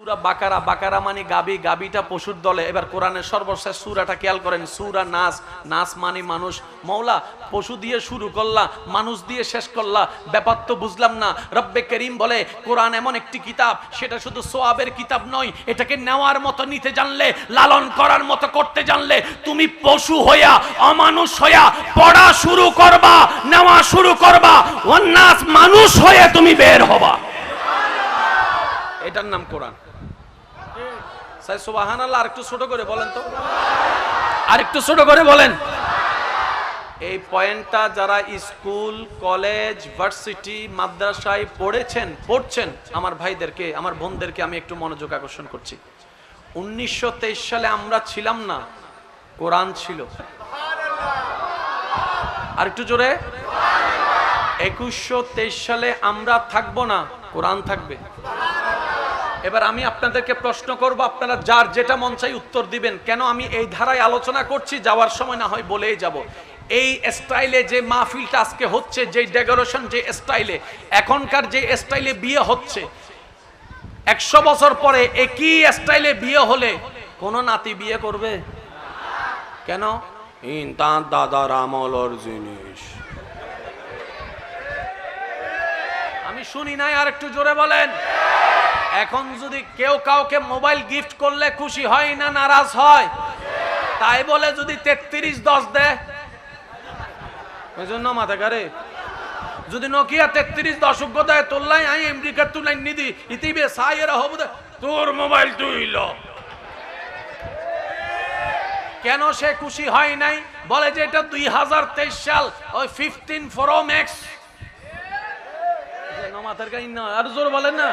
সুরা বাকারা বাকারা মানে গাবি, গাবিটা পশুর দলে। এবার কোরআনের সর্বশেষ সুরাটা খেয়াল করেন, সুরা নাস। নাস মানে মানুষ। মৌলা পশু দিয়ে শুরু করলা, মানুষ দিয়ে শেষ করলা। ব্যাপার তো বুঝলাম না। রব্বে করিম বলে, কোরআন এমন একটি কিতাব, সেটা শুধু সোয়াবের কিতাব নয়, এটাকে নেওয়ার মতো নিতে জানলে, লালন করার মতো করতে জানলে, তুমি পশু হইয়া, অমানুষ হইয়া, পড়া শুরু করবা, নেওয়া শুরু করবা অন্যাস মানুষ হয়ে তুমি বের হবা। এটার নাম কোরআন। আরেকটু ছোট করে বলেন তো। আরেকটু ছোট করে বলেন। এই পয়েন্টটা যারা স্কুল, কলেজ, ভার্সিটি, মাদ্রাসায় পড়েছেন, পড়ছেন, আমার ভাইদেরকে, আমার বোনদেরকে আমি একটু মনোযোগ আকর্ষণ করছি। উনিশশো তেইশ সালে আমরা ছিলাম না, কোরআন ছিল। আর একটু জোরে। একুশশো সালে আমরা থাকব না, কোরআন থাকবে। এবার আমি আপনাদেরকে প্রশ্ন করব আপনারা যার যেটা মন চাই উত্তর দিবেন। কেন আমি এই ধারায় আলোচনা করছি? যাওয়ার সময় না হয় বলেই যাব। এই স্টাইলে যে মাহফিলটা আজকে হচ্ছে যে ডেকোরেশন যে স্টাইলে এখনকার যে স্টাইলে বিয়ে হচ্ছে একশো বছর পরে একই স্টাইলে বিয়ে হলে কোন নাতি বিয়ে করবে? কেন? তার দাদার আমলর জিনিস। আমি শুনি নাই আর একটু জোরে বলেন। এখন যদি কেউ কাউকে মোবাইল গিফট করলে খুশি হয় না নারাজ হয়, তাই বলে যদি তেত্রিশ দশ দেয়। মাথা কারে যদি নোকিয়া তেত্রিশ দশক দেয় তোল্লাই আমেরিকার তুলাই নিদি, ইতিবে হব তোর মোবাইল তুই ল। কেন সে খুশি হয় নাই? বলে যে এটা দুই হাজার তেইশ সাল, ওই ফিফটিন প্রো ম্যাক্স মাথার কাহিনী আর জোর বলেন না।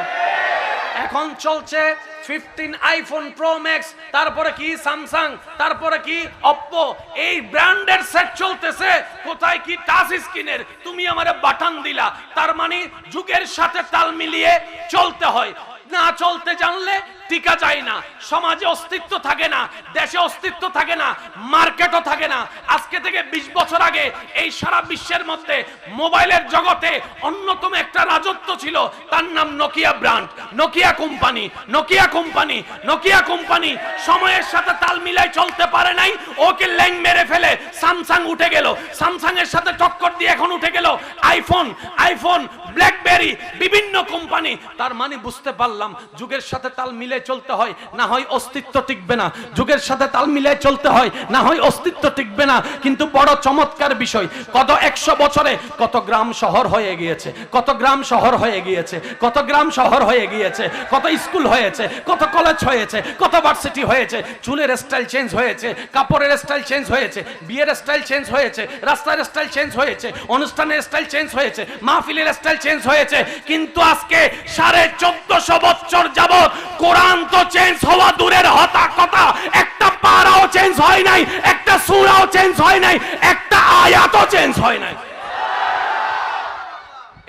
এখন চলছে ফিফটিন আইফোন প্রো ম্যাক্স তারপরে কি স্যামসাং তারপরে কি অপ্পো এই ব্র্যান্ডের সেট চলতেছে। কোথায় কি টাচ স্ক্রিনের তুমি আমার বাটন দিলা, তার মানে যুগের সাথে তাল মিলিয়ে চলতে হয়। না চলতে জানলে টিকা যায় না। সমাজে অস্তিত্ব থাকে না, দেশে অস্তিত্ব থাকে না, মার্কেটও থাকে না। আজকে থেকে ২০ বছর আগে এই সারা বিশ্বের মধ্যে মোবাইলের জগতে অন্যতম একটা রাজত্ব ছিল, তার নাম Nokia brand, Nokia company Nokia company Nokia company. সময়ের সাথে তাল মিলাই চলতে পারে নাই, ওকে ল্যাং মেরে ফেলে স্যামসাং উঠে গেল। স্যামসাং এর সাথে টক্কর দিয়ে এখন উঠে গেল আইফোন আইফোন, ব্ল্যাকবেরি, বিভিন্ন কোম্পানি। তার মানে বুঝতে পারলাম, যুগের সাথে তাল মিলে চলতে হয়, না হয় অস্তিত্ব টিকবে না। যুগের সাথে তাল মিলে চলতে হয়, না হয় অস্তিত্ব টিকবে না। কিন্তু বড় চমৎকার বিষয়, কত একশো বছরে কত গ্রাম শহর হয়ে গিয়েছে, কত গ্রাম শহর হয়ে গিয়েছে, কত গ্রাম শহর হয়ে গিয়েছে, কত স্কুল হয়েছে, কত কলেজ হয়েছে, কত ভার্সিটি হয়েছে, চুলের স্টাইল চেঞ্জ হয়েছে, কাপড়ের স্টাইল চেঞ্জ হয়েছে, বিয়ের স্টাইল চেঞ্জ হয়েছে, রাস্তার স্টাইল চেঞ্জ হয়েছে, অনুষ্ঠানের স্টাইল চেঞ্জ হয়েছে, মাহফিলের স্টাইল চেঞ্জ হয়েছে। কিন্তু আজকে সাড়ে চোদ্দশো বছর যাবত কোরআন তো চেঞ্জ হওয়া দূরের হতা কথা। একটা পারাও চেঞ্জ হয় নাই, একটা সুরাও চেঞ্জ হয় নাই, একটা আয়াতও চেঞ্জ হয় নাই।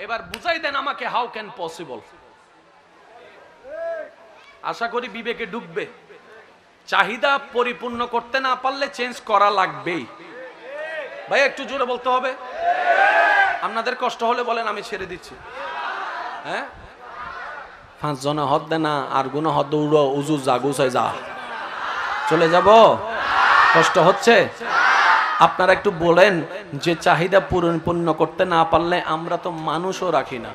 এবার বুঝাই দেন আমাকে হাউ ক্যান পসিবল আশা করি বিবেকে ডুববে। চাহিদা পরিপূর্ণ করতে না পারলে চেঞ্জ করা লাগবেই। ভাই, একটু জোরে বলতে হবে? আপনাদের কষ্ট হলে বলেন, আমি ছেড়ে দিচ্ছি। হ্যাঁ? পাঁচ জনে হদ দে না, আর গুণ হদ উড়ো, উজু জাগুস হয়ে যা। চলে যাব? কষ্ট হচ্ছে? আপনারা একটু বলেন, যে চাহিদা পূরণ পূর্ণ করতে না পারলে আমরা তো মানুষও রাখি না।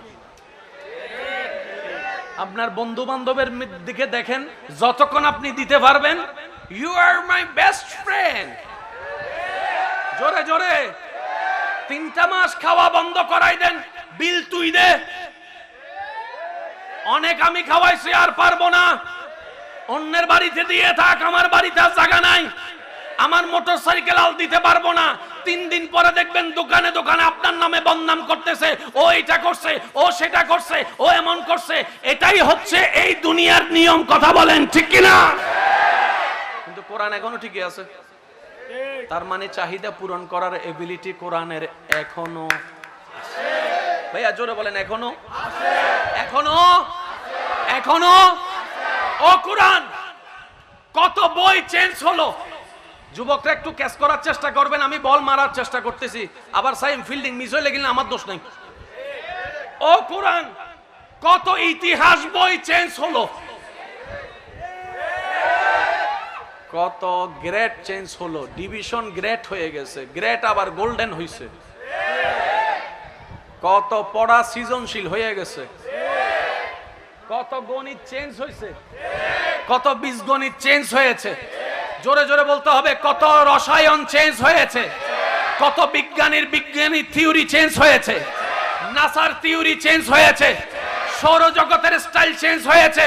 আপনার বন্ধু বান্ধবের দিকে দেখেন, যতক্ষণ আপনি দিতে পারবেন you are my best friend জোরে জোরে। তিনটা মাস খাওয়া বন্ধ করাই দেন, বিল তুই দে। অনেক আমি খাওয়াইছি, আর পারব না। অন্যের বাড়িতে দিয়ে থাক, আমার বাড়িতে আর জায়গা নাই। আমার মোটর সাইকেল আল দিতে পারব না। তিন দিন পরে দেখবেন দোকানে দোকানে আপনার নামে বদনাম করতেছে। ও এটা করছে, ও সেটা করছে, ও এমন করছে। এটাই হচ্ছে এই দুনিয়ার নিয়ম, কথা বলেন, ঠিক কিনা কিন্তু কোরআন এখনও ঠিকই আছে। তার মানে চাহিদা পূরণ করার এবিলিটি কোরআনের এখনও। ভাইয়া, জোরে বলেন, এখনও এখনও এখনও? ও কোরআন, কত বই চেঞ্জ হলো? যুবকরা একটু ক্যাচ করার চেষ্টা করবেন, আমি বল মারার চেষ্টা করতেছি। আবার সাইম ফিল্ডিং মিস হয়ে গেলে আমার দোষ নাই। ও কোরআন, কত ইতিহাস বই চেঞ্জ হলো? কত গ্রেড চেঞ্জ হলো? ডিভিশন গ্রেড হয়ে গেছে। গ্রেড আবার গোল্ডেন হইছে। কত পড়া সৃজনশীল হয়ে গেছে। কত গণিত চেঞ্জ হয়েছে কত বীজগণিত চেঞ্জ হয়েছে? জোরে জোরে বলতে হবে, কত রসায়ন চেঞ্জ হয়েছে? কত বিজ্ঞানীর বিজ্ঞানী থিওরি চেঞ্জ হয়েছে? নাসার থিওরি চেঞ্জ হয়েছে? সৌরজগতের স্টাইল চেঞ্জ হয়েছে?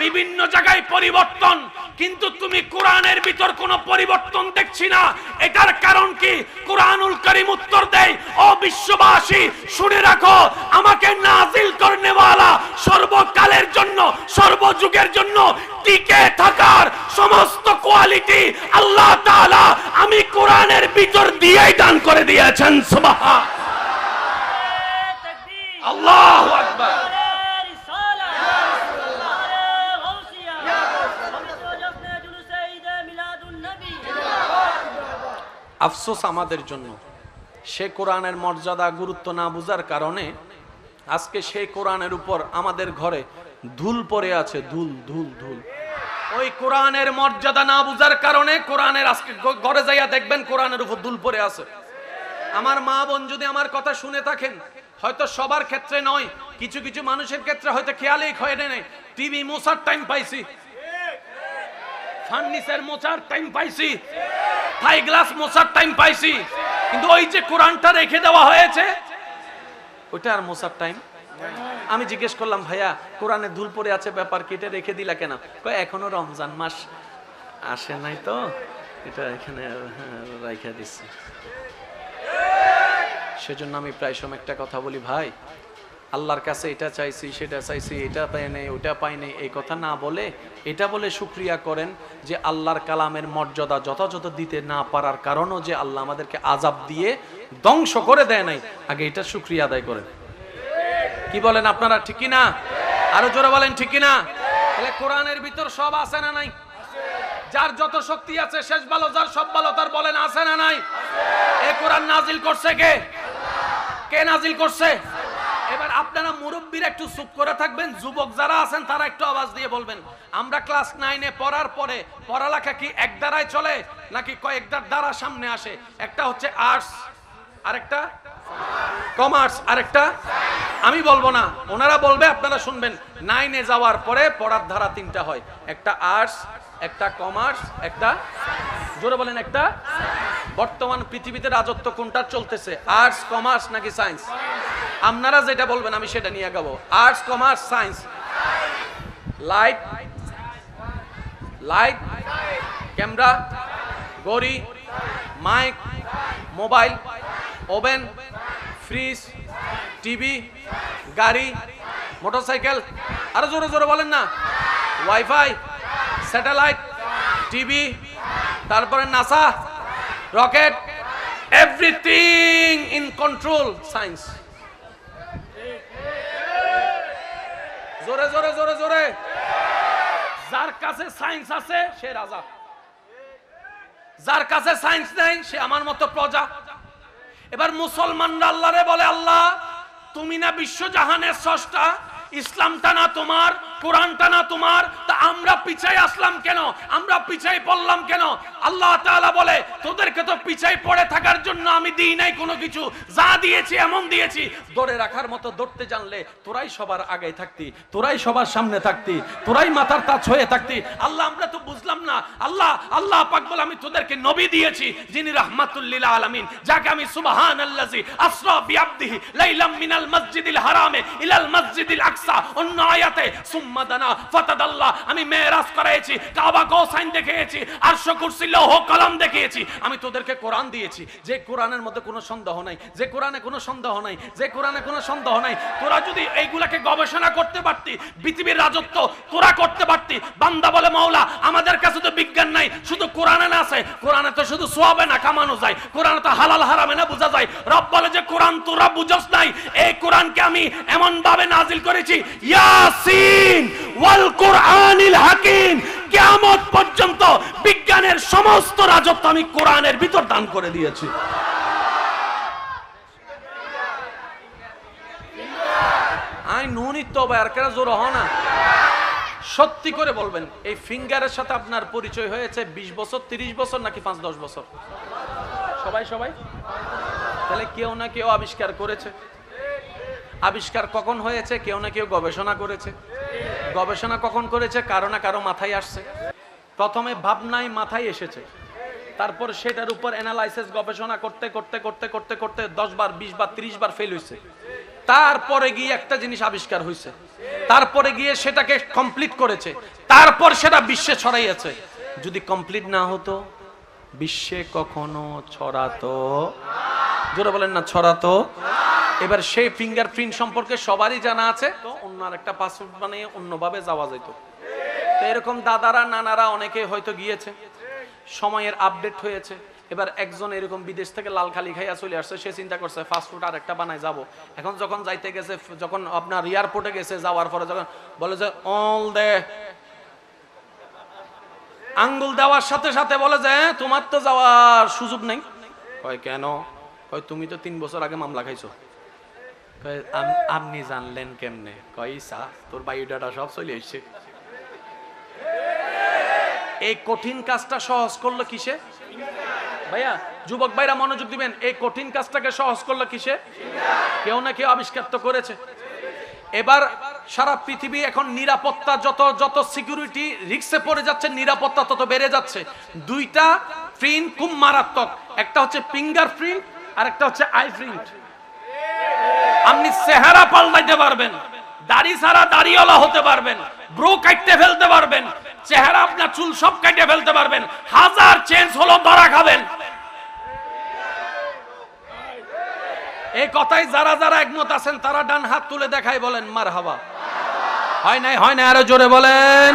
বিভিন্ন জায়গায় পরিবর্তন কিন্তু তুমি কোরআনের ভিতর কোন পরিবর্তন দেখছি না। এটার কারণ কি? কোরআনুল করিম উত্তর দেয়, ও বিশ্ববাসী, শুনে রাখো, আমাকে নাজিল করনে করনেওয়ালা সর্বকালের জন্য, সর্বযুগের জন্য টিকে থাকার সমস্ত কোয়ালিটি আল্লাহ তাআলা আমি কোরআনের ভিতর দিয়েই দান করে দিয়েছেন। সুবহান আল্লাহু আকবার। আফসোস আমাদের জন্য। সে কোরআনের মর্যাদা গুরুত্ব না বুঝার কারণে আজকে সেই কোরআনের উপর আমাদের ঘরে ধুল পড়ে আছে, ধুল ধুল ধুল। ওই কোরআনের মর্যাদা না বুঝার কারণে কোরআনের আজকে ঘরে যাইয়া দেখবেন কোরআনের উপর ধুল পড়ে আছে। আমার মা বোন যদি আমার কথা শুনে থাকেন, হয়তো সবার ক্ষেত্রে নয়, কিছু কিছু মানুষের ক্ষেত্রে হয়তো খেয়ালই হয়ে নেই টিভি মোছার টাইম পাইছি। ফার্নিচার মোছার টাইম পাইছি। থাই গ্লাস মোছার টাইম পাইছি। কিন্তু ওই যে কোরআনটা রেখে দেওয়া হয়েছে ওইটা আর মোছার টাইম আমি জিজ্ঞেস করলাম ভাইয়া কোরআনে ধুল পড়ে আছে ব্যাপার কি? এটা রেখে দিলা কেন? এখনও রমজান মাস। আসে নাই তো। এটা এখানে হ্যাঁ, রাইখা দিচ্ছি সেজন্য আমি প্রায় সময় একটা কথা বলি ভাই আল্লাহর কাছে এটা চাইছি, সেটা চাইছি, এটা পাই নেই, ওটা পাই নেই, এই কথা না বলে, এটা বলে শুক্রিয়া করেন যে আল্লাহর কালামের মর্যাদা যথাযথ দিতে না পারার কারণও যে আল্লাহ আমাদেরকে আজাব দিয়ে ধ্বংস করে দেয় নাই। আগে এটা শুক্রিয়া আদায় করেন। কি বলেন আপনারা ঠিকই না আরও জোরে বলেন ঠিকই না তাহলে কোরআনের ভিতর সব আছে না নাই? যার যত শক্তি আছে, শেষ ভালো, যার সব ভালো, তার বলেন আছে না নাই? এ কোরআন নাজিল করছে কে? কে নাজিল করছে? এবার আপনারা মুরব্বীরা একটু চুপ করে থাকবেন। যুবক যারা আছেন, তারা একটু আওয়াজ দিয়ে বলবেন। আমরা ক্লাস নাইনে পড়ার পরে পড়ালেখা কি এক দ্বারাই চলে, নাকি কয়েকটার দ্বারা সামনে আসে? একটা হচ্ছে আর্টস, আরেকটা কমার্স, আরেকটা আমি বলব না। ওনারা বলবে, আপনারা শুনবেন। নাইনে যাওয়ার পরে পড়ার ধারা তিনটা হয়। একটা আর্টস একটা কমার্স একটা, জোরে বলেন একটা, বর্তমান পৃথিবীতে রাজত্ব কোনটার চলতেছে? আর্টস কমার্স নাকি সায়েন্স আপনারা যেটা বলবেন আমি সেটা নিয়ে গাবো arts commerce science light light camera গড়ি mike mobile oven fridge TV গাড়ি মোটরসাইকেল আরও জোরে জোরে বলেন না। ওয়াইফাই স্যাটেলাইট, টিভি, তারপরে NASA, rocket, everything in control science. জোরে জোরে জোরে জোরে। যার কাছে সায়েন্স আছে, সে রাজা। যার কাছে সায়েন্স নেই, সে আমার মতো প্রজা। এবার মুসলমানরা আল্লাহরে বলে, আল্লাহ, তুমি না বিশ্বজাহানের স্রষ্টা ইসলামটা না তোমার, কোরআনটা না তোমার, তা আমরা পিছাই আসলাম কেন? আমরা পিছাই পড়লাম কেন? আল্লাহ তাআলা বলে, তোদেরকে তো পিছাই পড়ে থাকার জন্য আমি দিই নাই কোনো কিছু। যা দিয়েছি, এমন দিয়েছি। ধরে রাখার মতো ধরতে জানলে, তোরাই সবার আগে থাকতি, তোরাই সবার সামনে থাকতি, তোরাই মাথার তাজ হয়ে থাকতি। আল্লাহ, আমরা তো বুঝলাম না। আল্লাহ আল্লাহ পাক বলে, আমি তোদেরকে নবী দিয়েছি, যিনি রাহমাতুল্লিল আলামিন, যাকে আমি সুবহানাল্লাজি আসরা বিআবদিহি লাইলাম মিনাল মসজিদিল হারামে ইলাল মসজিদিল আকসা অন্য আয়াতে সুম্মা দানা, ফাতাদাল্লা, আমি মেরাজ করাইছি, কাবা কৌসাইন দেখিয়েছি, আরশ কুরসি, লৌহ কলম দেখিয়েছি। আমি তোদেরকে কোরআন দিয়েছি। যে কোরআনের মধ্যে কোনো সন্দেহ নাই, যে কোরআনে কোনো সন্দেহ নাই, যে কোরআনে কোনো সন্দেহ নাই, তোরা যদি এইগুলাকে গবেষণা করতে পারতি, পৃথিবীর রাজত্ব তোরা করতে পারতি, বান্দা বলে মাওলা আমাদের কাছে তো বিজ্ঞান নাই, শুধু কোরআনে না আছে, কোরআনে তো শুধু সোয়াবে না কামানো যায়, কোরআনে তো হালাল হারামে না বোঝা যায়। রব বলে যে, কোরআন তোরা বুঝস নাই, এই কোরআনকে আমি এমন ভাবে নাজিল করেছি ইয়াসিন ওয়াল হাকিম। কিয়ামত পর্যন্ত বিজ্ঞানের সমস্ত রাজত্ব আমি কোরআনের ভিতর দান করে দিয়েছি। আই নুনি আর কেন জোর হ না। সত্যি করে বলবেন, এই ফিঙ্গারের সাথে আপনার পরিচয় হয়েছে বিশ বছর, তিরিশ বছর নাকি পাঁচ, দশ বছর? সবাই সবাই? তাহলে কেউ না কেউ আবিষ্কার করেছে। আবিষ্কার কখন হয়েছে, কেউ না কেউ গবেষণা করেছে। গবেষণা কখন করেছে, কারও না কারও মাথায় আসছে। প্রথমে ভাবনাই মাথায় এসেছে। তারপর সেটার উপর অ্যানালাইসিস গবেষণা করতে করতে করতে করতে করতে দশ বার, বিশ বার, ত্রিশ বার ফেল হয়েছে তারপরে গিয়ে একটা জিনিস আবিষ্কার হয়েছে তারপরে গিয়ে সেটাকে কমপ্লিট করেছে। তারপর সেটা বিশ্বে ছড়াইয়াছে। যদি কমপ্লিট না হতো বিশ্বে কখনো ছড়াতো। জোরে বলেন না, ছড়াতো। এবার সেই ফিঙ্গারপ্রিন্ট সম্পর্কে সবারই জানা আছে। তো অন্য একটা পাসপোর্ট বানিয়ে অন্যভাবে যাওয়া যেত। তো এরকম দাদারা, নানারা অনেকে হয়তো গিয়েছে। সময়ের আপডেট হয়েছে। এবার একজন এরকম বিদেশ থেকে লাল খালি খাইয়া চলে আসছে, সে চিন্তা করছে ফাস্টফুড আর একটা বানায় যাব। এখন যখন যাইতে গেছে, যখন আপনার এয়ারপোর্টে গেছে, যাওয়ার পরে যখন বলে যে অল দে আঙ্গুল দেওয়ার সাথে সাথে বলে যে "হ্যাঁ, তোমার তো যাওয়ার সুযোগ নেই। কয় কেন? কয় তুমি তো তিন বছর আগে মামলা খাইছো। আপনি জানলেন কেমনে? কয় সা তোর বায়োডাটা সব চলে এসছে। এই কঠিন কাজটা সহজ করল কিসে? ভাইয়া যুবক ভাইরা মনোযোগ দিবেন এই কঠিন কাজটাকে সহজ করল কিসে? কেউ না কেউ আবিষ্কার তো করেছে। এবার সারা পৃথিবী এখন নিরাপত্তা যত যত সিকিউরিটি রিক্সে পড়ে যাচ্ছে, নিরাপত্তা তত বেড়ে যাচ্ছে। দুইটা প্রিন্ট খুব মারাত্মক। একটা হচ্ছে ফিঙ্গার প্রিন্ট আর একটা হচ্ছে আই প্রিন্ট আপনি চেহারা পাল্টাইতে পারবেন, দাড়ি ছাড়া দাড়িওয়ালা হতে পারবেন ব্রো কাটতে ফেলতে পারবেন, চেহারা আপনার চুল সব কাটে ফেলতে পারবেন, হাজার চেঞ্জ হলো, ধরা খাবেন। এই কথাই যারা যারা একমত আছেন, তারা ডান হাত তুলে দেখাই বলেন মার হাবা হয় নাই হয় নাই, আরও জোরে বলেন।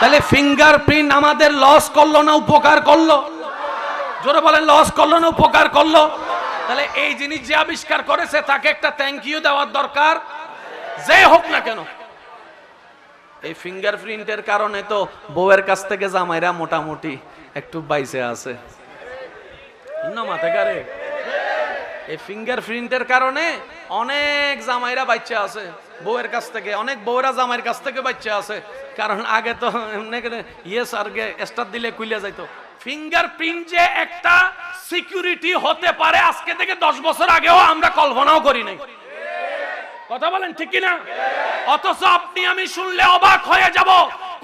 তাহলে ফিঙ্গারপ্রিন্ট আমাদের লস করল না উপকার করল? জোরে বলেন লস করল না উপকার করল? তাহলে এই জিনিস যে আবিষ্কার করেছে, তাকে একটা থ্যাংক ইউ দেওয়ার দরকার। যে হোক না কেন। এই ফিঙ্গারপ্রিন্টের কারণে তো বউয়ের কাছ থেকে জামাইরা মোটামুটি একটু বাইসে আছে। না মাথা কারে? এই ফিঙ্গারপ্রিন্টের কারণে অনেক জামাইরা বাচ্চা আছে। বউয়ের কাছ থেকে, অনেক বউরা জামাইয়ের কাছ থেকে বাচ্চা আছে। কারণ আগে তো এমনি ইয়েস আর স্টার দিলে কুইলে যাইতো। ফিঙ্গারপ্রিন্ট যে একটা সিকিউরিটি হতে পারে আজকে থেকে দশ বছর আগেও আমরা কল্পনাও করি নাই। কথা বলেন ঠিক কিনা? অথচ আপনি আমি শুনলে অবাক হয়ে যাব।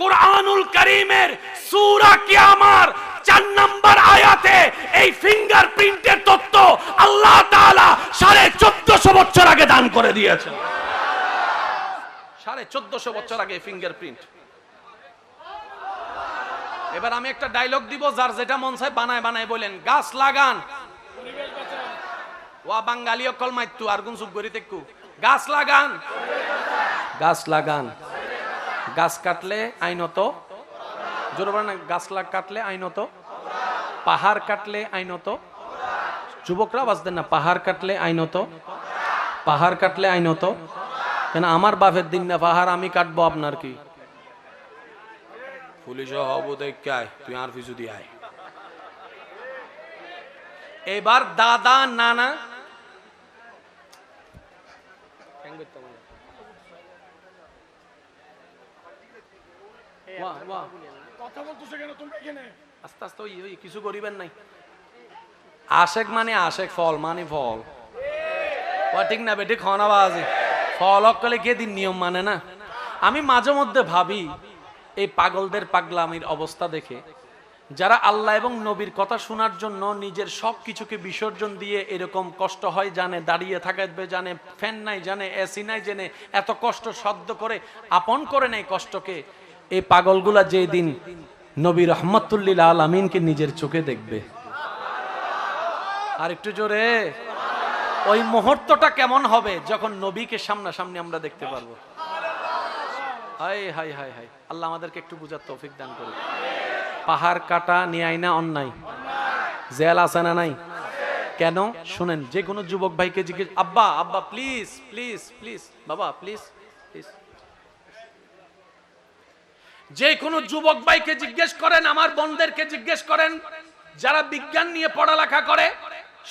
কোরআনুল করিমের সূরা কিয়ামার চার নাম্বার আয়াতে এই ফিঙ্গারপ্রিন্টের তত্ত্ব আল্লাহ তাআলা সাড়ে চোদ্দশো বছর আগে দান করে দিয়েছেন। সাড়ে চোদ্দশো বছর আগে ফিঙ্গারপ্রিন্ট এবার আমি একটা ডায়লগ দিব, যার যেটা মন চায় বানায় বানায় বলেন। গাছ লাগান। ওয়া বাঙালি অকল মাইতু আর গুন চুপ করি দেখু গাছ লাগান। গাছ লাগান। গাছ কাটলে আইনত জোরে বলেন না, গাছ লাগ কাটলে আইনত পাহাড় কাটলে আইনত যুবকরা বাঁচতেন না পাহাড় কাটলে আইনত পাহাড় কাটলে আইনত। কেন আমার বাপের দিন না পাহাড় আমি কাটবো আপনার কি? পুলিশ হব দেখায় তুই আর দিয়ে আয়। এবার দাদা নানা। বাহ, বাহ। আস্তে আস্তে ওই ওই কিছু করিবেন নাই। আশেক মানে আশেক ফল মানে ফল। ঠিক না বেটি ফল কে দিন নিয়ম মানে না? আমি মাঝে মধ্যে ভাবি এই পাগলদের পাগলামির অবস্থা দেখে যারা আল্লাহ এবং নবীর কথা শোনার জন্য নিজের সব কিছুকে বিসর্জন দিয়ে এরকম কষ্ট হয় জানে দাঁড়িয়ে থাকবে জানে ফ্যান নাই জানে এসি নাই জেনে এত কষ্ট সদ্য করে আপন করে নেয় কষ্টকে এই পাগলগুলা যেই দিন নবী রহমতুল্লিল আলমিনকে নিজের চোখে দেখবে। আর একটু জোরে, ওই মুহূর্তটা কেমন হবে যখন নবীকে সামনাসামনি আমরা দেখতে পারব? হাই হাই হাই হাই আল্লাহ আমাদেরকে একটু বুঝার তৌফিক দান করুন পাহাড় কাটা নিয়ে না অন্যায়? জেল আছে না নাই? কেন? শুনেন, যে কোনো যুবক ভাইকে জিজ্ঞেস আব্বা আব্বা প্লিজ প্লিজ প্লিজ বাবা প্লিজ প্লিজ যে কোনো যুবক ভাইকে জিজ্ঞেস করেন, আমার বোনদেরকে জিজ্ঞেস করেন, যারা বিজ্ঞান নিয়ে পড়ালেখা করে,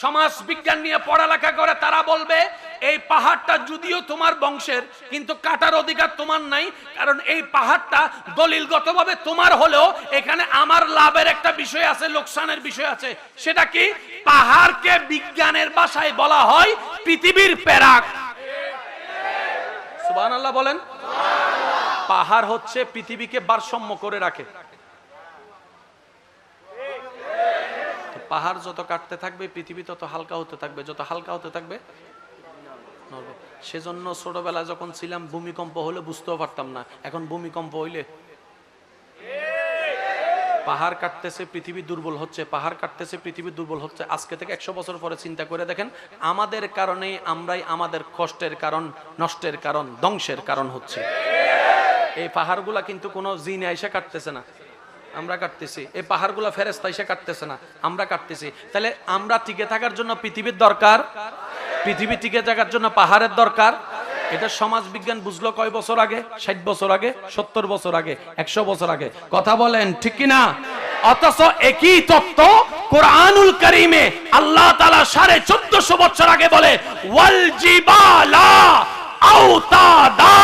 সমাজ বিজ্ঞান নিয়ে পড়ালেখা করে, তারা বলবে, এই পাহাড়টা যদিও তোমার বংশের, কিন্তু কাটার অধিকার তোমার নাই, কারণ এই পাহাড়টা দলিলগতভাবে তোমার হলেও এখানে আমার লাভের একটা বিষয় আছে, লোকসানের বিষয় আছে। সেটা কি? পাহাড়কে বিজ্ঞানের ভাষায় বলা হয় পৃথিবীর প্যারাক। সুবহানাল্লাহ বলেন। পাহাড় হচ্ছে পৃথিবীকে ভারসাম্য করে রাখে। পাহাড় যত কাটতে থাকবে, পৃথিবী তত হালকা হতে থাকবে। যত হালকা হতে থাকবে। সেজন্য ছোটবেলা যখন ছিলাম, ভূমিকম্প হলে বুঝতেও পারতাম না। এখন ভূমিকম্প হইলে পাহাড় কাটতেছে, পৃথিবী দুর্বল হচ্ছে। পাহাড় কাটতেছে, পৃথিবী দুর্বল হচ্ছে। আজকে থেকে একশো বছর পরে চিন্তা করে দেখেন, আমাদের কারণেই আমরাই আমাদের কষ্টের কারণ, নষ্টের কারণ, ধ্বংসের কারণ হচ্ছে। এই পাহাড়গুলা কিন্তু কোনো জিনে এসে কাটতেছে না। আমরা কাটতেছি। এই পাহাড়গুলা ফেরেস্তা এসে কাটতেছে না। আমরা কাটতেছি। তাহলে আমরা টিকে থাকার জন্য পৃথিবীর দরকার? পৃথিবী টিকে থাকার জন্য পাহাড়ের দরকার? এটা সমাজ বিজ্ঞান বুঝলো কয় বছর আগে? ষাট বছর আগে? সত্তর বছর আগে? একশো বছর আগে? কথা বলেন, ঠিক কিনা? অথচ একই তত্ত্ব কোরআনুল করিমে আল্লাহ তালা সাড়ে চোদ্দশো বছর আগে বলে, ওয়াল জিবালা আওতাদা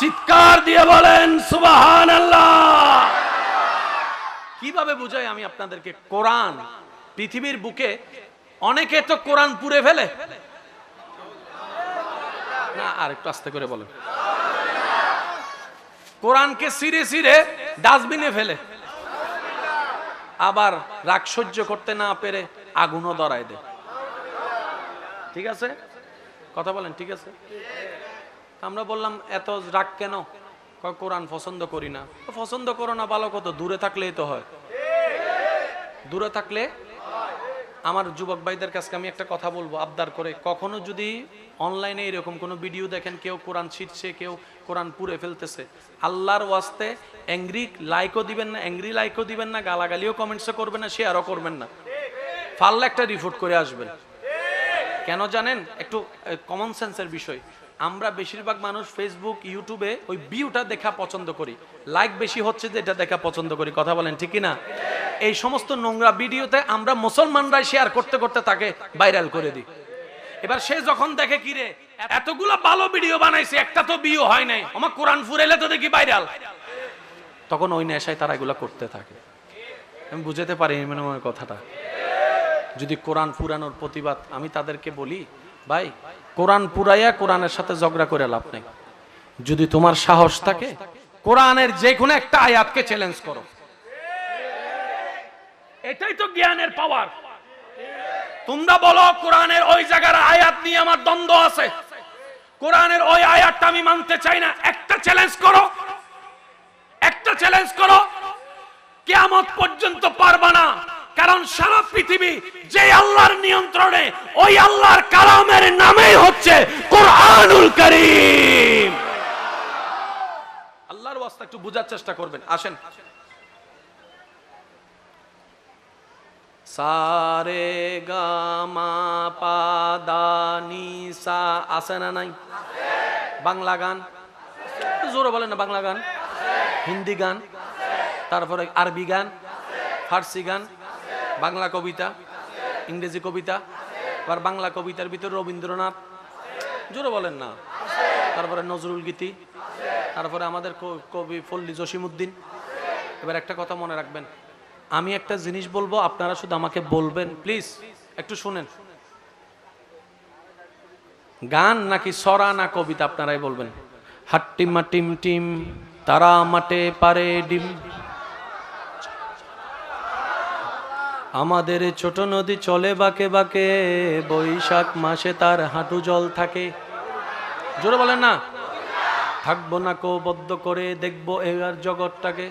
চিৎকার দিয়ে বলেন সুবাহান আল্লাহ কীভাবে বুঝাই আমি আপনাদেরকে? কোরআন, পৃথিবীর বুকে অনেকে তো কোরআন পুড়ে ফেলে। না, আর একটু আস্তে করে বলেন। কোরআনকে সিরে সিরে ডাস্টবিনে ফেলে। আবার রাগ সহ্য করতে না পেরে আগুনও ধরায় দেয়। ঠিক আছে? কথা বলেন, ঠিক আছে? আমরা বললাম, এত রাগ কেন? কোরআন পছন্দ করি না। পছন্দ করো না ভালো কত দূরে থাকলেই তো হয়। দূরে থাকলে আমার যুবক ভাইদের কাছে আমি একটা কথা বলব, আবদার করে। কখনো যদি অনলাইনে এরকম কোনো ভিডিও দেখেন, কেউ কোরআন ছিটছে কেউ কোরআন পুড়ে ফেলতেছে, আল্লাহর ওয়াস্তে অ্যাংরি লাইকও দিবেন না, অ্যাংরি লাইকও দিবেন না, গালাগালিও কমেন্টসও করবেন না, শেয়ারও করবেন না। পারলে একটা রিপোর্ট করে আসবেন। কেন জানেন? একটু কমন সেন্সের বিষয়। আমরা বেশিরভাগ মানুষ ফেসবুক ইউটিউবে ওই ভিউটা দেখা পছন্দ করি। লাইক বেশি হচ্ছে যে এটা দেখা পছন্দ করি। কথা বলেন, ঠিক না এই সমস্ত নোংরা ভিডিওতে আমরা মুসলমানরাই শেয়ার করতে করতে তাকে ভাইরাল করে দিই। এবার সে যখন দেখে কি রে এতগুলো ভালো ভিডিও বানাইছে, একটা তো বিয়ে হয় নাই। আমার কোরআন ফুরাইলে তো দেখি ভাইরাল তখন ওই নেশায় তারা এগুলো করতে থাকে। আমি বুঝাতে পারি মানে আমার কথাটা। যদি কোরআন পুরানোর প্রতিবাদ আমি তাদেরকে বলি, ভাই কোরআন পুরাইয়া কোরআনের সাথে ঝগড়া করে লাভ নেই। যদি তোমার সাহস থাকে, কোরআনের যে কোনো একটা আয়াতকে চ্যালেঞ্জ করো। এটাই তো জ্ঞানের পাওয়ার তোমরা বলো, কোরআনের ওই জায়গার আয়াত নিয়ে আমার দ্বন্দ্ব আছে। কোরআনের ওই আয়াতটা আমি মানতে চাই না। একটা চ্যালেঞ্জ করো। একটা চ্যালেঞ্জ করো। কেয়ামত পর্যন্ত পারবা না। কারণ সারা পৃথিবী যে আল্লাহর নিয়ন্ত্রণে, ওই আল্লাহর কালামের নামেই হচ্ছে কোরআনুল করিম। আল্লাহর ওয়াস্তা একটু বোঝার চেষ্টা করবেন। আসেন। সারে গামা পাদা নিসা আছে না নাই? বাংলা গান? জোরে বলেন না বাংলা গান। হিন্দি গান? তারপরে আরবি গান? ফার্সি গান? বাংলা কবিতা, ইংরেজি কবিতা, আবার বাংলা কবিতার ভিতরে রবীন্দ্রনাথ। জোরে বলেন না। তারপরে নজরুল গীতি, তারপরে আমাদের কবি ফল্লি জসিমুদ্দিন এবার একটা কথা মনে রাখবেন। আমি একটা জিনিস বলব, আপনারা শুধু আমাকে বলবেন, প্লিজ, একটু শুনেন। গান নাকি সরা না কবিতা, আপনারাই বলবেন। হাট্টিমা টিম টিম, তারা মাটে পারে ডিম। আমাদের ছোট নদী চলে বাকে বাকে, বৈশাখ মাসে তার হাঁটু জল থাকে। জোরে বলেন না? থাকব না কো বদ্ধ করে, দেখব এবার জগৎটাকে।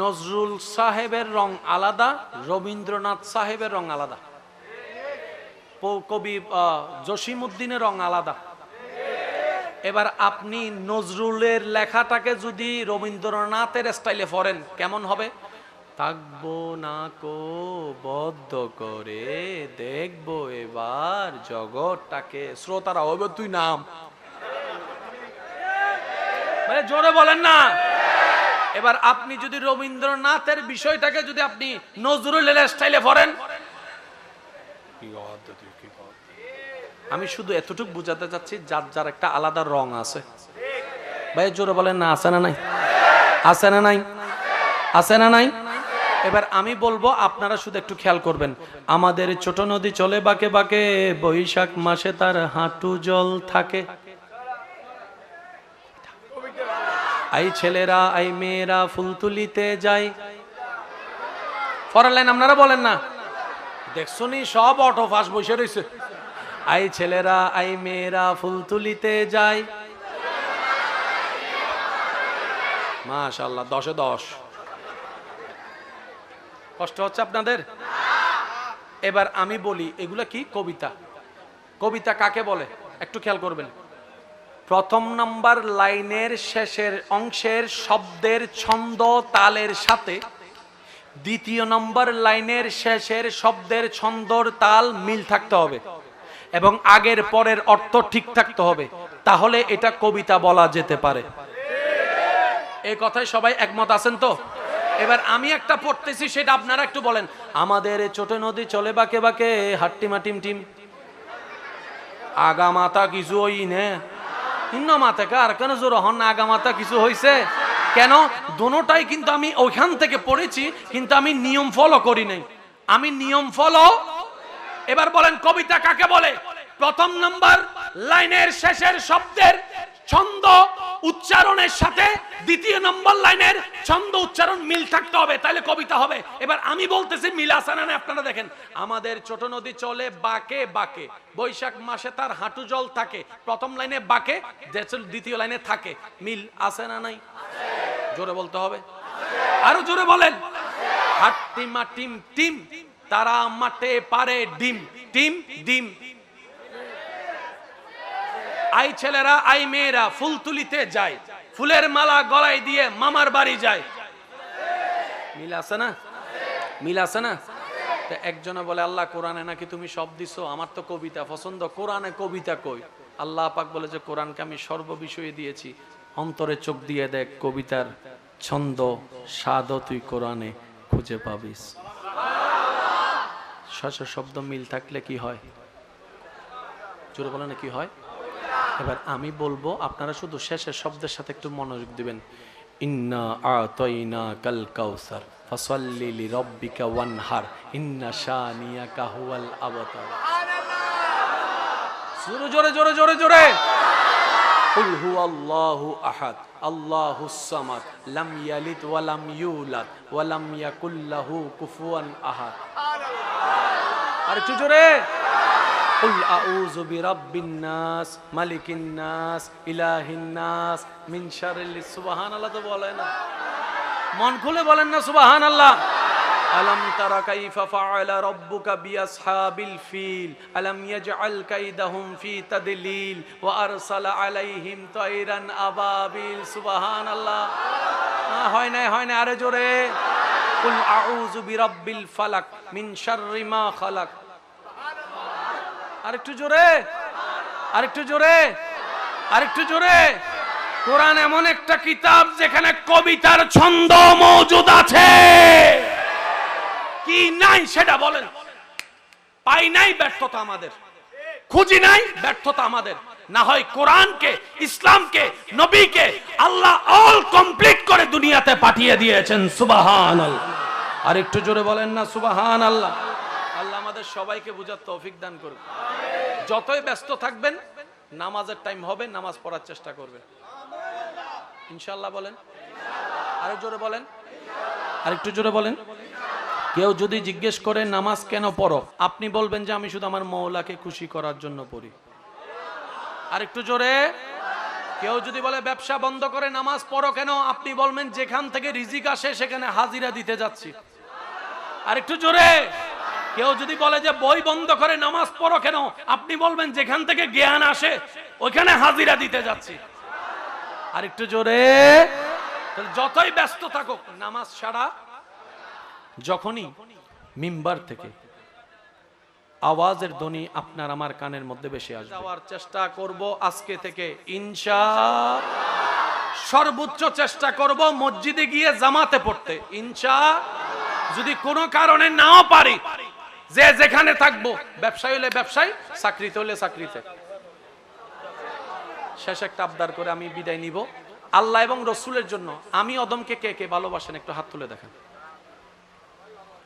নজরুল সাহেবের রং আলাদা, রবীন্দ্রনাথ সাহেবের রং আলাদা। কবি জসিমুদ্দিনের রং আলাদা। এবার আপনি নজরুলের লেখাটাকে যদি রবীন্দ্রনাথের স্টাইলে পড়েন, কেমন হবে? থাকব না কো বদ্ধ করে, দেখব এবার জগৎটাকে। শ্রোতারা হবে তুই নাম। মানে জোরে বলেন না। এবার আপনি যদি রবীন্দ্রনাথের বিষয়টাকে যদি আপনি নজরুলের স্টাইলে পড়েন। আমি শুধু এতটুকু বুঝাতে চাচ্ছি, যার যার একটা আলাদা রং আছে। ভাই, জোরে বলেন না, আছে না নাই? আছে না নাই? আছে না নাই? এবার আমি বলব, আপনারা শুধু একটু খেয়াল করবেন। আমাদের ছোট নদী চলে বাকে বাকে, বৈশাখ মাসে তার হাঁটু জল থাকে। আই ছেলেরা, আই মেয়েরা ফুল তুলিতে যায়। ফরার লাইন, আপনারা বলেন না। দেখছনি সব অটো ফাঁস বসে রয়েছে আই ছেলেরা, আই মেয়েরা ফুল তুলিতে যায়। মাশাল্লাহ দশে দশ। কষ্ট হচ্ছে আপনাদের? এবার আমি বলি, এগুলা কি? কবিতা। কবিতা কাকে বলে? একটু খেয়াল করবেন। প্রথম নাম্বার লাইনের শেষের অংশের শব্দের ছন্দ তালের সাথে, দ্বিতীয় নম্বর লাইনের শেষের শব্দের ছন্দর তাল মিল থাকতে হবে এবং আগের পরের অর্থ ঠিক থাকতে হবে। তাহলে এটা কবিতা বলা যেতে পারে। এই কথায় সবাই একমত আছেন তো? এবার আমি একটা পড়তেছি, সেটা আপনারা একটু বলেন। আমাদের ছোট নদী চলে বাকে বাকে হাট্টিমা টিম টিম। আগা মাথা কিছু হই নে মাথা কেন জোর হন আগা মাথা কিছু হইছে? কেন? দোনোটাই কিন্তু আমি ওইখান থেকে পড়েছি, কিন্তু আমি নিয়ম ফলো করি নাই। আমি নিয়ম ফলো এবার বলেন কবিতা কাকে বলে? প্রথম নাম্বার লাইনের শেষের শব্দের ছন্দ উচ্চারণের সাথে দ্বিতীয় নম্বর লাইনের ছন্দ উচ্চারণ মিল থাকতে হবে তাহলে কবিতা হবে। এবার আমি বলতেছি, মিল আছে না আপনারা দেখেন। আমাদের ছোট নদী চলে বাকে বাকে, বৈশাখ মাসে তার হাঁটু জল থাকে, প্রথম লাইনে বাকে, দ্বিতীয় লাইনে থাকে। মিল আছে না নাই? জোরে বলতে হবে? আরও জোরে বলেন। হাট্টিমা টিম টিম, তারা মাঠে পারে ডিম, টিম, ডিম। আই ছেলেরা, আই মেয়েরা, ফুল তুলিতে যায়। ফুলের মালা গলায় দিয়ে মামার বাড়ি যায়। মিল আছে না? মিল আছে না? তা একজনে বলে, আল্লাহ, কোরআনে নাকি তুমি সব দিছো? আমার তো কবিতা পছন্দ। কোরআনে কবিতা কই? আল্লাহ পাক বলে যে, কোরআনকে আমি সর্ববিষয়ে দিয়েছি। অন্তরে চোখ দিয়ে দেখ, কবিতার ছন্দ স্বাদ তুই কোরআনে খুঁজে পাবিস। শব্দ মিল থাকলে কি হয়? জোরে বলে না, কি হয়? এবার আমি বলব, আপনারা শুধু শেষের শব্দের সাথে একটু মনোযোগ দিবেন। ইন্না কাল কাউসার, ফাসাল্লি লিরাব্বিকা ওয়ানহার, ইন্না শানিয়াকা হুয়াল আবতার। জোরে জোরে জোরে জোরে। ইয়ালিদ ওয়া লাম ইউলাদ, ওয়া লাম ইয়াকুল লাহু কুফুয়ান আহাদ। আর একটু জোরে। قل أعوذ برب الناس ملك الناس إله الناس من شر ال- সুবহান আল্লাহ তো বলে না মন খুলে বলেন না সুবহান আল্লাহ আলম তারা কাইফা ফাআলা রাব্বুকা বিআসহাবিল ফিল আলম ইয়াজআল কাইদাহুম ফি তাদলিল ওয়া আরসালা আলাইহিম তায়রান আবাবিল সুবহানাল্লাহ আহ, হয় না হয় না আরে জোরে কুল আউযু বিরাব্বিল ফালাক মিন শাররি মা খালাক আরেকটু জোরে। আরেকটু জোরে। আরেকটু জোরে। কোরআন এমন একটা কিতাব যেখানে কবিতার ছন্দ মজুদ আছে। কি নাই সেটা বলেন। পাই নাই ব্যর্থতা আমাদের। খুঁজি নাই ব্যর্থতা আমাদের। না হয় কোরআনকে, ইসলামকে, নবীকে আল্লাহ অল কমপ্লিট করে দুনিয়াতে পাঠিয়ে দিয়েছেন। সুবাহান আর একটু জোরে বলেন না সুবাহান আল্লাহ আল্লাহ আমাদের সবাইকে বুঝার তৌফিক দান করবে যতই ব্যস্ত থাকবেন, নামাজের টাইম হবে, নামাজ পড়ার চেষ্টা করবেন। ইনশাল্লাহ বলেন? আরেক জোরে বলেন? আরেকটু জোরে বলেন? কেউ যদি জিজ্ঞেস করে, নামাজ কেন পড়ো? আপনি বলবেন যে, আমি শুধু আমার মৌলাকে খুশি করার জন্য পড়ি। আর একটু জোরে? কেউ যদি বলে, ব্যবসা বন্ধ করে নামাজ পড়ো কেন? আপনি বলবেন, যেখান থেকে রিজিক আসে, সেখানে হাজিরা দিতে যাচ্ছি। আর একটু জোরে? কেউ যদি বলে যে বই বন্ধ করে নামাজ পড়ো কেন? আপনি বলবেন যেখান থেকে জ্ঞান আসে, ওইখানে হাজিরা দিতে যাচ্ছি। আর একটু জোরে যতই ব্যস্ত থাকুক, নামাজ ছাড়া যখনই মিম্বার থেকে আওয়াজের ধ্বনি আপনার আমার কানের মধ্যে বেশি আসবে। যাওয়ার চেষ্টা করব আজকে থেকে, ইনশা সর্বোচ্চ চেষ্টা করব মসজিদে গিয়ে জামাতে পড়তে। ইনশা যদি কোনো কারণে নাও পারি যে যেখানে থাকব, ব্যবসায় হলে ব্যবসায়, চাকরিতে হলে চাকরিতে। শেষ একটা আবদার করে আমি বিদায় নিব। আল্লাহ এবং রসুলের জন্য আমি অদমকে কে কে ভালোবাসেন একটু হাত তুলে দেখেন।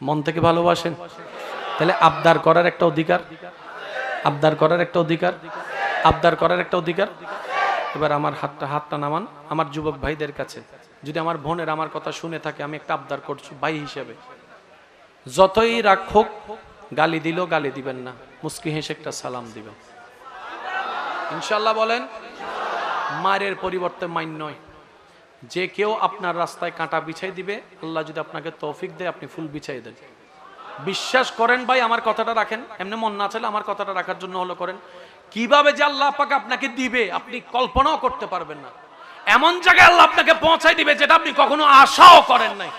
মন থেকে ভালোবাসেন। তাহলে আবদার করার একটা অধিকার, আবদার করার একটা অধিকার, আবদার করার একটা অধিকার। এবার আমার হাতটা হাতটা নামান। আমার যুবক ভাইদের কাছে, যদি আমার বোনের আমার কথা শুনে থাকে, আমি একটা আবদার করছি ভাই হিসেবে। যতই রাখুক গালি দিল, গালি দিবেন না। মুস্কি হেসে একটা সালাম দিবেন। ইনশাল্লাহ বলেন, মায়ের পরিবর্তে মাইন নয়। যে কেউ আপনার রাস্তায় কাঁটা বিছাই দিবে, আল্লাহ যদি আপনাকে তৌফিক দেয়, আপনি ফুল বিছাই দেন। বিশ্বাস করেন ভাই, আমার কথাটা রাখেন। এমনি মন না চাইলে আমার কথাটা রাখার জন্য হলো করেন। কীভাবে যে আল্লাহ পাক আপনাকে দিবে, আপনি কল্পনাও করতে পারবেন না। এমন জায়গায় আল্লাহ আপনাকে পৌঁছাই দিবে, যেটা আপনি কখনো আশাও করেন নাই।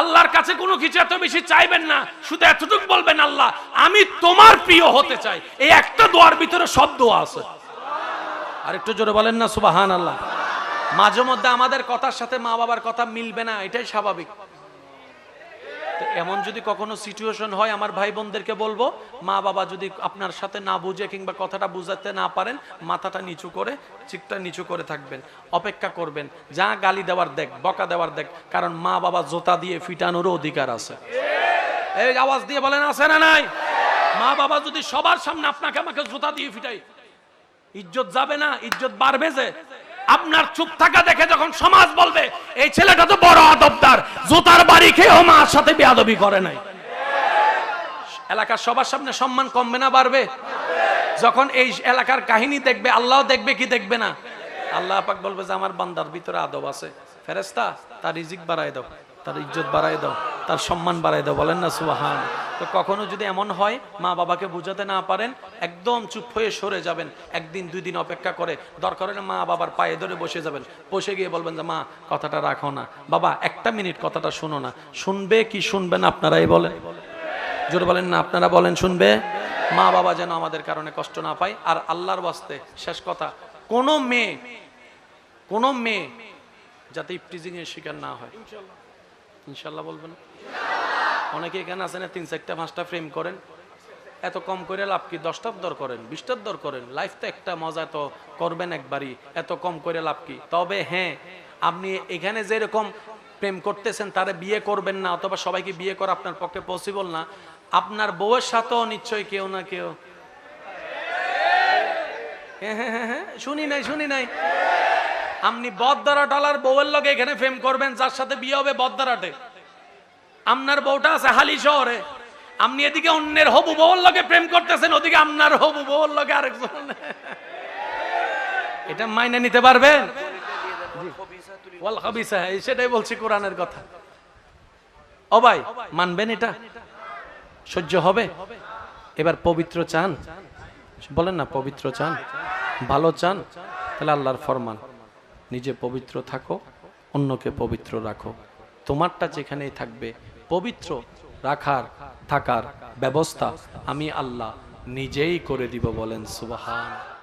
আল্লাহর কাছে কোনো কিছু এত বেশি চাইবেন না, শুধু এতটুকু বলবেন, আল্লাহ, আমি তোমার প্রিয় হতে চাই। এই একটা দোয়ার ভিতরে সব দোয়া আছে। আর একটু জোরে বলেন না সুবাহান আল্লাহ মাঝে মধ্যে আমাদের কথার সাথে মা বাবার কথা মিলবে না, এটাই স্বাভাবিক। তো এমন যদি কখনো সিচুয়েশন হয়, আমার ভাই বোনদেরকে বলব, মা বাবা যদি আপনার সাথে না বুঝে কিংবা কথাটা বুঝাতে না পারেন, মাথাটা নিচু করে, চিকটা নিচু করে থাকবেন, অপেক্ষা করবেন, যা গালি দেওয়ার দেখ, বকা দেওয়ার দেখ, কারণ মা বাবা জোতা দিয়ে ফিটানোরও অধিকার আছে। এই আওয়াজ দিয়ে বলেন, আছে না নাই? মা বাবা যদি সবার সামনে আপনাকে আমাকে জোতা দিয়ে ফিটাই ইজ্জত যাবে না, ইজ্জত বাড়বে যে আপনার চুপ থাকা দেখে যখন সমাজ বলবে, এই ছেলেটা তো বড় আদবদার, জুতার বাড়ি খেয়েও মার সাথে বেয়াদবি করে নাই। এলাকার সবার সামনে সম্মান কমবে না, বাড়বে। যখন এই এলাকার কাহিনী দেখবে আল্লাহ দেখবে কি দেখবে না? আল্লাহ পাক বলবে যে, আমার বান্দার ভিতরে আদব আছে। ফেরেস্তা তার রিজিক বাড়াই দাও, তার ইজ্জত বাড়াই দাও। তার সম্মান বাড়াই দাও, বলেন না সুবাহান। তো কখনো যদি এমন হয়, মা বাবাকে বুঝাতে না পারেন, একদম চুপ হয়ে সরে যাবেন, একদিন দুই দিন অপেক্ষা করে। দরকার হলে মা বাবার পায়ে ধরে বসে যাবেন। বসে গিয়ে বলবেন যে, মা, কথাটা রাখো না। বাবা, একটা মিনিট কথাটা শোনো না। শুনবে কি শুনবেন আপনারাই বলেন। জোরে বলেন না, আপনারা বলেন, শুনবে? মা বাবা যেন আমাদের কারণে কষ্ট না পায়। আর আল্লাহর বাস্তে শেষ কথা, কোনো মেয়ে কোনো মেয়ে যাতে ইপটিজিং এর শিকার না হয়। ইনশাল্লাহ বলবেন অনেকে এখানে আছেন তিন চারটা পাঁচটা ফ্রেম করেন। এত কম করে লাভ কি? দশটার দর করেন বিশটার দর করেন। লাইফ তো একটা মজা তো করবেন একবারই। এত কম করে লাভ কি? তবে হ্যাঁ আপনি এখানে যেরকম প্রেম করতেছেন তারে বিয়ে করবেন না অথবা সবাইকে বিয়ে করা আপনার পক্ষে পসিবল না। আপনার বউয়ের সাথেও নিশ্চয়ই কেউ না কেউ। হ্যাঁ, হ্যাঁ, হ্যাঁ, হ্যাঁ, শুনি নাই শুনি নাই। আপনি বদদারা ডলার বউয়ের লগে এখানে প্রেম করবেন, যার সাথে বিয়ে হবে বদদারাটে। আপনার বউটা আছে হালি শহরে। আপনি এদিকে অন্যের হবু বউর লগে প্রেম করতেছেন, ওদিকে আপনার হবু বউর লগে আরেকজন। এটা মাইনে নিতে পারবেন? ওয়াল সেটাই বলছি কোরআনের কথা। ও ভাই, মানবেন এটা? সহ্য হবে? এবার পবিত্র চান। বলেন না, পবিত্র চান? ভালো চান? তাহলে আল্লাহর ফরমান। নিজে পবিত্র থাকো, অন্যকে পবিত্র রাখো। তোমারটা যেখানেই থাকবে, পবিত্র রাখার, থাকার ব্যবস্থা আমি আল্লাহ নিজেই করে দিব বলেন সুবাহান।